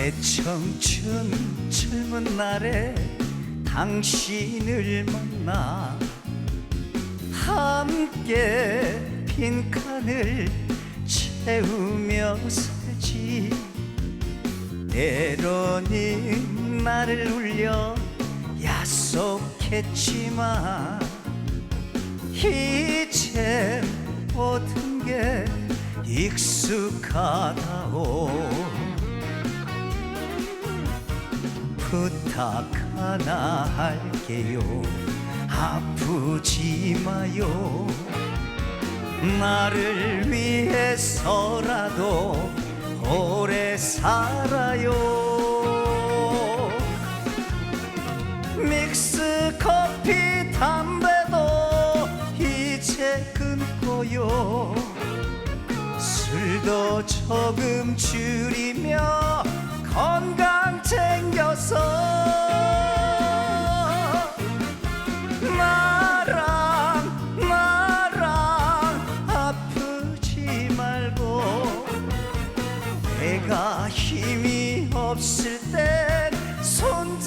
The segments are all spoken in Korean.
내 청춘 젊은 날에 당신을 만나 함께 빈칸을 채우며 살지. 때로는 나를 울려 약속했지만 이제 모든 게 익숙하다오 부탁 하나 할게요. 아프지 마요. 나를 위해서라도 오래 살아요. 믹스 커피 담배도 이제 끊고요. 술도 조금 줄이며 없을 땐 손잡아줘요.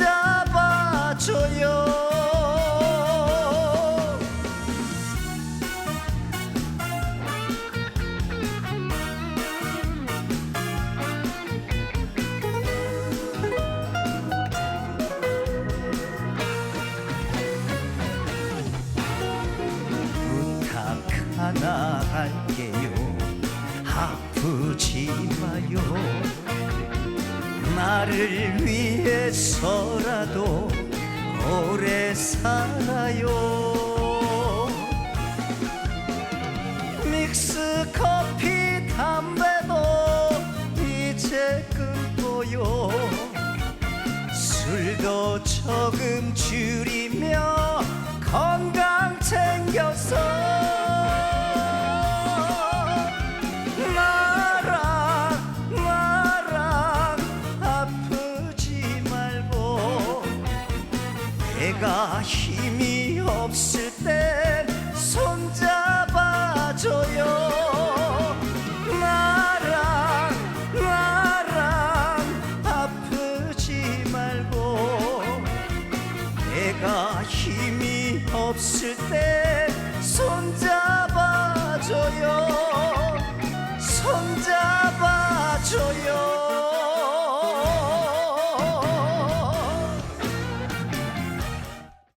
부탁 하나 할게요. 아프지 마요 나를 위해서라도 오래 살아요. 믹스 커피 담배도 이제 끊고요 술도 조금 줄이며 내가 힘이 없을 땐 손잡아줘요. 나랑 나랑 아프지 말고. 내가 힘이 없을 때 손잡아줘요